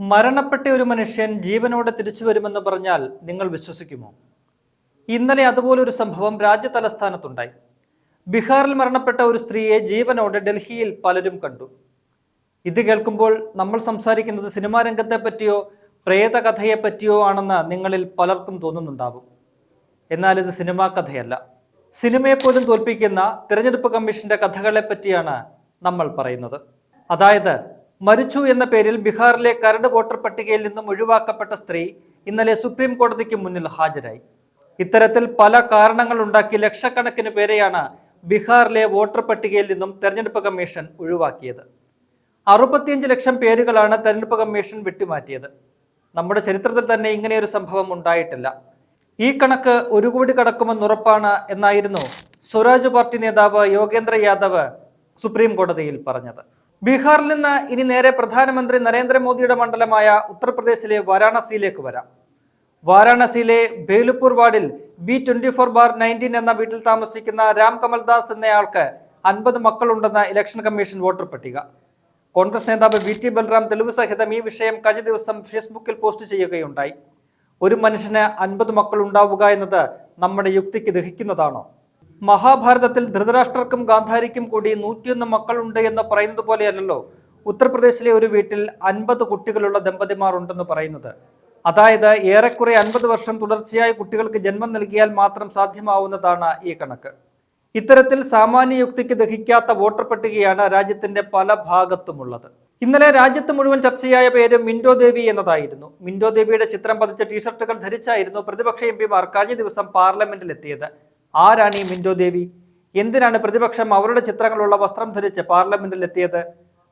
മരണപ്പെട്ട ഒരു മനുഷ്യൻ ജീവനോടെ തിരിച്ചു വരുമെന്ന് പറഞ്ഞാൽ നിങ്ങൾ വിശ്വസിക്കുമോ? ഇന്നലെ അതുപോലെ ഒരു സംഭവം രാജ്യ തലസ്ഥാനത്തുണ്ടായി. ബീഹാറിൽ മരണപ്പെട്ട ഒരു സ്ത്രീയെ ജീവനോടെ ഡൽഹിയിൽ പലരും കണ്ടു. ഇത് കേൾക്കുമ്പോൾ നമ്മൾ സംസാരിക്കുന്നത് സിനിമാ രംഗത്തെ പറ്റിയോ പ്രേതകഥയെ പറ്റിയോ ആണെന്ന് നിങ്ങളിൽ പലർക്കും തോന്നുന്നുണ്ടാവും. എന്നാൽ ഇത് സിനിമാ കഥയല്ല. സിനിമയെ പോലും തോൽപ്പിക്കുന്ന തിരഞ്ഞെടുപ്പ് കമ്മീഷന്റെ കഥകളെ പറ്റിയാണ് നമ്മൾ പറയുന്നത്. അതായത് മരിച്ചു എന്ന പേരിൽ ബീഹാറിലെ കരട് വോട്ടർ പട്ടികയിൽ നിന്നും ഒഴിവാക്കപ്പെട്ട സ്ത്രീ ഇന്നലെ സുപ്രീം കോടതിക്ക് മുന്നിൽ ഹാജരായി. ഇത്തരത്തിൽ പല കാരണങ്ങൾ ഉണ്ടാക്കി ലക്ഷക്കണക്കിന് പേരെയാണ് ബീഹാറിലെ വോട്ടർ പട്ടികയിൽ നിന്നും തെരഞ്ഞെടുപ്പ് കമ്മീഷൻ ഒഴിവാക്കിയത്. അറുപത്തിയഞ്ച് ലക്ഷം പേരുകളാണ് തെരഞ്ഞെടുപ്പ് കമ്മീഷൻ വെട്ടിമാറ്റിയത്. നമ്മുടെ ചരിത്രത്തിൽ തന്നെ ഇങ്ങനെയൊരു സംഭവം ഉണ്ടായിട്ടില്ല. ഈ കണക്ക് ഒരു കോടി കടക്കുമെന്നുറപ്പാണ് എന്നായിരുന്നു സ്വരാജ് പാർട്ടി നേതാവ് യോഗേന്ദ്ര യാദവ് സുപ്രീം കോടതിയിൽ പറഞ്ഞത്. ബീഹാറിൽ നിന്ന് ഇനി നേരെ പ്രധാനമന്ത്രി നരേന്ദ്രമോദിയുടെ മണ്ഡലമായ ഉത്തർപ്രദേശിലെ വാരാണസിയിലേക്ക് വരാം. വാരാണസിയിലെ ബേലുപൂർ വാർഡിൽ B twenty four bar nineteen എന്ന വീട്ടിൽ താമസിക്കുന്ന രാം കമൽദാസ് എന്നയാൾക്ക് അൻപത് മക്കളുണ്ടെന്ന ഇലക്ഷൻ കമ്മീഷൻ വോട്ടർ പട്ടിക. കോൺഗ്രസ് നേതാവ് വി ടി ബൽറാം തെളിവ് സഹിതം ഈ വിഷയം കഴിഞ്ഞ ദിവസം ഫേസ്ബുക്കിൽ പോസ്റ്റ് ചെയ്യുകയുണ്ടായി. ഒരു മനുഷ്യന് അൻപത് മക്കൾ ഉണ്ടാവുക എന്നത് നമ്മുടെ യുക്തിക്ക് ദഹിക്കുന്നതാണോ? മഹാഭാരതത്തിൽ ധൃതരാഷ്ട്രർക്കും ഗാന്ധാരിക്കും കൂടി നൂറ്റിയൊന്ന് മക്കളുണ്ട് എന്ന് പറയുന്നത് പോലെയല്ലല്ലോ. ഉത്തർപ്രദേശിലെ ഒരു വീട്ടിൽ അൻപത് കുട്ടികളുള്ള ദമ്പതിമാർ ഉണ്ടെന്ന് പറയുന്നത്. അതായത് ഏറെക്കുറെ അൻപത് വർഷം തുടർച്ചയായി കുട്ടികൾക്ക് ജന്മം നൽകിയാൽ മാത്രം സാധ്യമാവുന്നതാണ് ഈ കണക്ക്. ഇത്തരത്തിൽ സാമാന്യ യുക്തിക്ക് ദഹിക്കാത്ത വോട്ടർ പട്ടികയാണ് രാജ്യത്തിന്റെ പല ഭാഗത്തുമുള്ളത്. ഇന്നലെ രാജ്യത്ത് മുഴുവൻ ചർച്ചയായ പേര് മിൻഡോ ദേവി എന്നതായിരുന്നു. മിൻഡോ ദേവിയുടെ ചിത്രം പതിച്ച ടീഷർട്ടുകൾ ധരിച്ചായിരുന്നു പ്രതിപക്ഷ എം പിമാർ കഴിഞ്ഞ ദിവസം പാർലമെന്റിൽ എത്തിയത് ആരാണ് ഈ മിൻഡോ ദേവി? എന്തിനാണ് പ്രതിപക്ഷം അവരുടെ ചിത്രങ്ങളുള്ള വസ്ത്രം ധരിച്ച് പാർലമെന്റിൽ എത്തിയത്?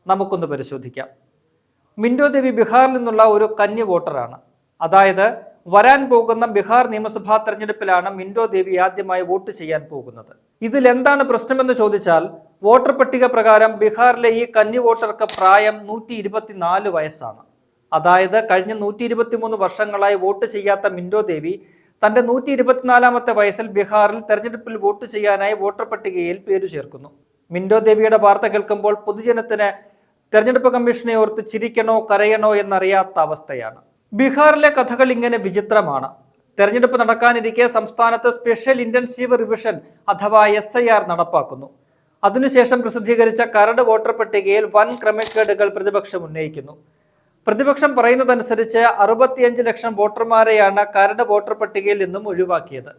നമുക്കൊന്ന് പരിശോധിക്കാം. മിൻഡോ ദേവി ബീഹാറിൽ നിന്നുള്ള ഒരു കന്യ വോട്ടറാണ്. അതായത് വരാൻ പോകുന്ന ബീഹാർ നിയമസഭാ തെരഞ്ഞെടുപ്പിലാണ് മിൻഡോ ദേവി ആദ്യമായി വോട്ട് ചെയ്യാൻ പോകുന്നത്. ഇതിൽ എന്താണ് പ്രശ്നമെന്ന് ചോദിച്ചാൽ വോട്ടർ പട്ടിക പ്രകാരം ബീഹാറിലെ ഈ കന്നി വോട്ടർക്ക് പ്രായം നൂറ്റി ഇരുപത്തിനാല് വയസ്സാണ്. അതായത് കഴിഞ്ഞ നൂറ്റി ഇരുപത്തിമൂന്ന് വർഷങ്ങളായി വോട്ട് ചെയ്യാത്ത മിൻഡോ ദേവി തന്റെ നൂറ്റി ഇരുപത്തിനാലാമത്തെ വയസ്സിൽ ബീഹാറിൽ തെരഞ്ഞെടുപ്പിൽ വോട്ട് ചെയ്യാനായി വോട്ടർ പട്ടികയിൽ പേരു ചേർക്കുന്നു. മിൻഡോ ദേവിയുടെ വാർത്ത കേൾക്കുമ്പോൾ പൊതുജനത്തിന് തെരഞ്ഞെടുപ്പ് കമ്മീഷനെ ഓർത്ത് ചിരിക്കണോ കരയണോ എന്നറിയാത്ത അവസ്ഥയാണ്. ബീഹാറിലെ കഥകൾ ഇങ്ങനെ വിചിത്രമാണ്. തെരഞ്ഞെടുപ്പ് നടക്കാനിരിക്കെ സംസ്ഥാനത്ത് സ്പെഷ്യൽ ഇന്റൻസീവ് റിവിഷൻ അഥവാ എസ് ഐ ആർ നടപ്പാക്കുന്നു. അതിനുശേഷം പ്രസിദ്ധീകരിച്ച കരട് വോട്ടർ പട്ടികയിൽ വൻ ക്രമക്കേടുകൾ പ്രതിപക്ഷം ഉന്നയിക്കുന്നു. പ്രതിപക്ഷം പറയുന്നതനുസരിച്ച് അറുപത്തിയഞ്ച് ലക്ഷം വോട്ടർമാരെയാണ് കരട് വോട്ടർ പട്ടികയിൽ നിന്നും ഒഴിവാക്കിയത്.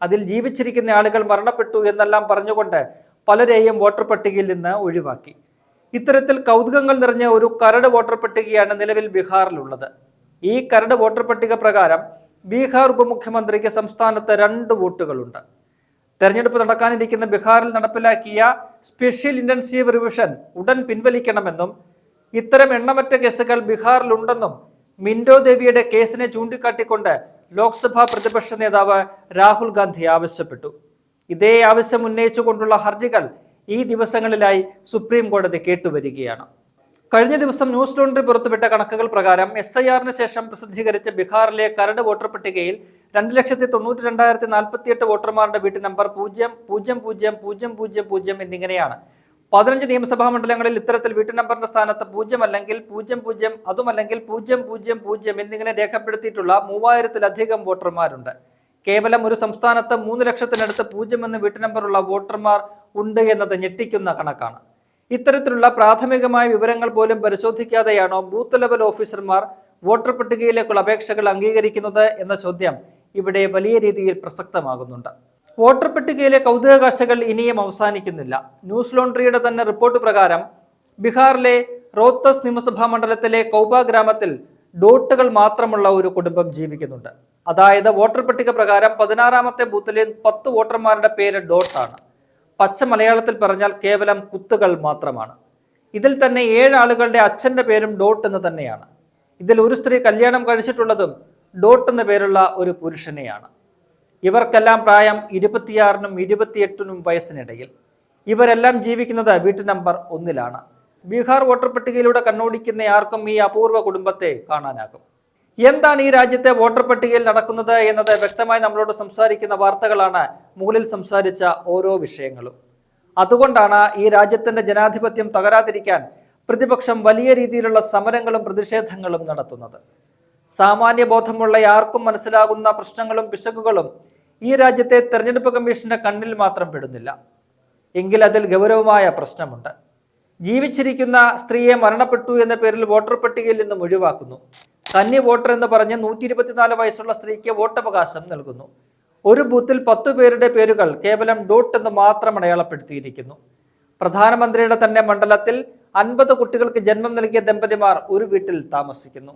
അതിൽ ജീവിച്ചിരിക്കുന്ന ആളുകൾ മരണപ്പെട്ടു എന്നെല്ലാം പറഞ്ഞുകൊണ്ട് പലരെയും വോട്ടർ പട്ടികയിൽ നിന്ന് ഒഴിവാക്കി. ഇത്തരത്തിൽ കൗതുകങ്ങൾ നിറഞ്ഞ ഒരു കരട് വോട്ടർ പട്ടികയാണ് നിലവിൽ ബീഹാറിലുള്ളത്. ഈ കരട് വോട്ടർ പട്ടിക പ്രകാരം ബീഹാർ ഉപമുഖ്യമന്ത്രിക്ക് സംസ്ഥാനത്ത് രണ്ട് വോട്ടുകളുണ്ട്. തെരഞ്ഞെടുപ്പ് നടക്കാനിരിക്കുന്ന ബീഹാറിൽ നടപ്പിലാക്കിയ സ്പെഷ്യൽ ഇന്റൻസീവ് റിവിഷൻ ഉടൻ പിൻവലിക്കണമെന്നും ഇത്തരം എണ്ണമറ്റ കേസുകൾ ബീഹാറിലുണ്ടെന്നും മിൻഡോ ദേവിയുടെ കേസിനെ ചൂണ്ടിക്കാട്ടിക്കൊണ്ട് ലോക്സഭാ പ്രതിപക്ഷ നേതാവ് രാഹുൽ ഗാന്ധി ആവശ്യപ്പെട്ടു. ഇതേ ആവശ്യം ഉന്നയിച്ചുകൊണ്ടുള്ള ഹർജികൾ ഈ ദിവസങ്ങളിലായി സുപ്രീം കോടതി കേട്ടുവരികയാണ്. കഴിഞ്ഞ ദിവസം ന്യൂസ് ലോണ്ടറി പുറത്തുവിട്ട കണക്കുകൾ പ്രകാരം എസ് ഐ ആറിന് ശേഷം പ്രസിദ്ധീകരിച്ച ബീഹാറിലെ കരട് വോട്ടർ പട്ടികയിൽ രണ്ട് ലക്ഷത്തി തൊണ്ണൂറ്റി രണ്ടായിരത്തി നാൽപ്പത്തിയെട്ട് വോട്ടർമാരുടെ വീട്ടു നമ്പർ പൂജ്യം പൂജ്യം പൂജ്യം പൂജ്യം പൂജ്യം പൂജ്യം എന്നിങ്ങനെയാണ്. പതിനഞ്ച് നിയമസഭാ മണ്ഡലങ്ങളിൽ ഇത്തരത്തിൽ വീട്ടു നമ്പറിന്റെ സ്ഥാനത്ത് പൂജ്യം അല്ലെങ്കിൽ പൂജ്യം പൂജ്യം അതുമല്ലെങ്കിൽ പൂജ്യം പൂജ്യം പൂജ്യം എന്നിങ്ങനെ രേഖപ്പെടുത്തിയിട്ടുള്ള മൂവായിരത്തിലധികം വോട്ടർമാരുണ്ട്. കേവലം ഒരു സംസ്ഥാനത്ത് മൂന്ന് ലക്ഷത്തിനടുത്ത് പൂജ്യം എന്ന വീട്ടു നമ്പറുള്ള വോട്ടർമാർ ഉണ്ട് എന്നത് ഞെട്ടിക്കുന്ന കണക്കാണ്. ഇത്തരത്തിലുള്ള പ്രാഥമികമായ വിവരങ്ങൾ പോലും പരിശോധിക്കാതെയാണോ ബൂത്ത് ലെവൽ ഓഫീസർമാർ വോട്ടർ പട്ടികയിലേക്കുള്ള അപേക്ഷകൾ അംഗീകരിക്കുന്നത് എന്ന ചോദ്യം ഇവിടെ വലിയ രീതിയിൽ പ്രസക്തമാകുന്നുണ്ട്. വോട്ടർ പട്ടികയിലെ കൗതുക കാഴ്ചകൾ ഇനിയും അവസാനിക്കുന്നില്ല. ന്യൂസ് ലോണ്ടറിയുടെ തന്നെ റിപ്പോർട്ട് പ്രകാരം ബീഹാറിലെ റോത്തസ് നിയമസഭാ മണ്ഡലത്തിലെ കൗബ ഗ്രാമത്തിൽ ഡോട്ടുകൾ മാത്രമുള്ള ഒരു കുടുംബം ജീവിക്കുന്നുണ്ട്. അതായത് വോട്ടർ പട്ടിക പ്രകാരം പതിനാറാമത്തെ ബൂത്തിലെ പത്ത് വോട്ടർമാരുടെ പേര് ഡോട്ടാണ്. പച്ച മലയാളത്തിൽ പറഞ്ഞാൽ കേവലം കുത്തുകൾ മാത്രമാണ്. ഇതിൽ തന്നെ ഏഴ് ആളുകളുടെ അച്ഛന്റെ പേരും ഡോട്ട് എന്ന് തന്നെയാണ്. ഇതിൽ ഒരു സ്ത്രീ കല്യാണം കഴിച്ചിട്ടുള്ളതും ഡോട്ട് എന്ന പേരുള്ള ഒരു പുരുഷനെയാണ്. ഇവർക്കെല്ലാം പ്രായം ഇരുപത്തിയാറിനും ഇരുപത്തിയെട്ടിനും വയസ്സിനിടയിൽ. ഇവരെല്ലാം ജീവിക്കുന്നത് വീട്ടു നമ്പർ ഒന്നിലാണ്. ബീഹാർ വോട്ടർ പട്ടികയിലൂടെ കണ്ണോടിക്കുന്ന ആർക്കും ഈ അപൂർവ കുടുംബത്തെ കാണാനാകും. എന്താണ് ഈ രാജ്യത്തെ വോട്ടർ പട്ടികയിൽ നടക്കുന്നത് എന്നത് വ്യക്തമായി നമ്മളോട് സംസാരിക്കുന്ന വാർത്തകളാണ് മുകളിൽ സംസാരിച്ച ഓരോ വിഷയങ്ങളും. അതുകൊണ്ടാണ് ഈ രാജ്യത്തിന്റെ ജനാധിപത്യം തകരാതിരിക്കാൻ പ്രതിപക്ഷം വലിയ രീതിയിലുള്ള സമരങ്ങളും പ്രതിഷേധങ്ങളും നടത്തുന്നത്. സാമാന്യ ബോധമുള്ള ആർക്കും മനസ്സിലാകുന്ന പ്രശ്നങ്ങളും പിശകുകളും ഈ രാജ്യത്തെ തെരഞ്ഞെടുപ്പ് കമ്മീഷന്റെ കണ്ണിൽ മാത്രം പെടുന്നില്ല. എങ്കിൽ അതിൽ ഗൗരവമായ പ്രശ്നമുണ്ട്. ജീവിച്ചിരിക്കുന്ന സ്ത്രീയെ മരണപ്പെട്ടു എന്ന പേരിൽ വോട്ടർ പട്ടികയിൽ നിന്നും ഒഴിവാക്കുന്നു. കന്നി വോട്ടർ എന്ന് പറഞ്ഞ് നൂറ്റി ഇരുപത്തിനാല് വയസ്സുള്ള സ്ത്രീക്ക് വോട്ടവകാശം നൽകുന്നു. ഒരു ബൂത്തിൽ പത്തു പേരുടെ പേരുകൾ കേവലം ഡോട്ട് എന്ന് മാത്രം അടയാളപ്പെടുത്തിയിരിക്കുന്നു. പ്രധാനമന്ത്രിയുടെ തന്നെ മണ്ഡലത്തിൽ അൻപത് കുട്ടികൾക്ക് ജന്മം നൽകിയ ദമ്പതിമാർ ഒരു വീട്ടിൽ താമസിക്കുന്നു.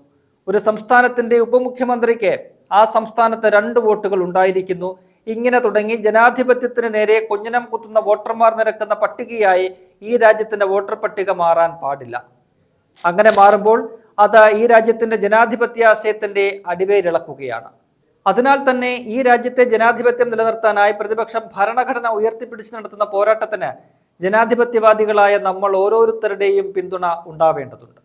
ഒരു സംസ്ഥാനത്തിന്റെ ഉപമുഖ്യമന്ത്രിക്ക് ആ സംസ്ഥാനത്ത് രണ്ട് വോട്ടുകൾ ഉണ്ടായിരിക്കുന്നു. ഇങ്ങനെ തുടങ്ങി ജനാധിപത്യത്തിന് നേരെ കുഞ്ഞനം കുത്തുന്ന വോട്ടർമാർ നിരക്കുന്ന പട്ടികയായി ഈ രാജ്യത്തിന്റെ വോട്ടർ പട്ടിക മാറാൻ പാടില്ല. അങ്ങനെ മാറുമ്പോൾ അത് ഈ രാജ്യത്തിന്റെ ജനാധിപത്യ ആശയത്തിന്റെ അടിവേരിളക്കുകയാണ്. അതിനാൽ തന്നെ ഈ രാജ്യത്തെ ജനാധിപത്യം നിലനിർത്താനായി പ്രതിപക്ഷം ഭരണഘടന ഉയർത്തിപ്പിടിച്ച് നടത്തുന്ന പോരാട്ടത്തിന് ജനാധിപത്യവാദികളായ നമ്മൾ ഓരോരുത്തരുടെയും പിന്തുണ ഉണ്ടാവേണ്ടതുണ്ട്.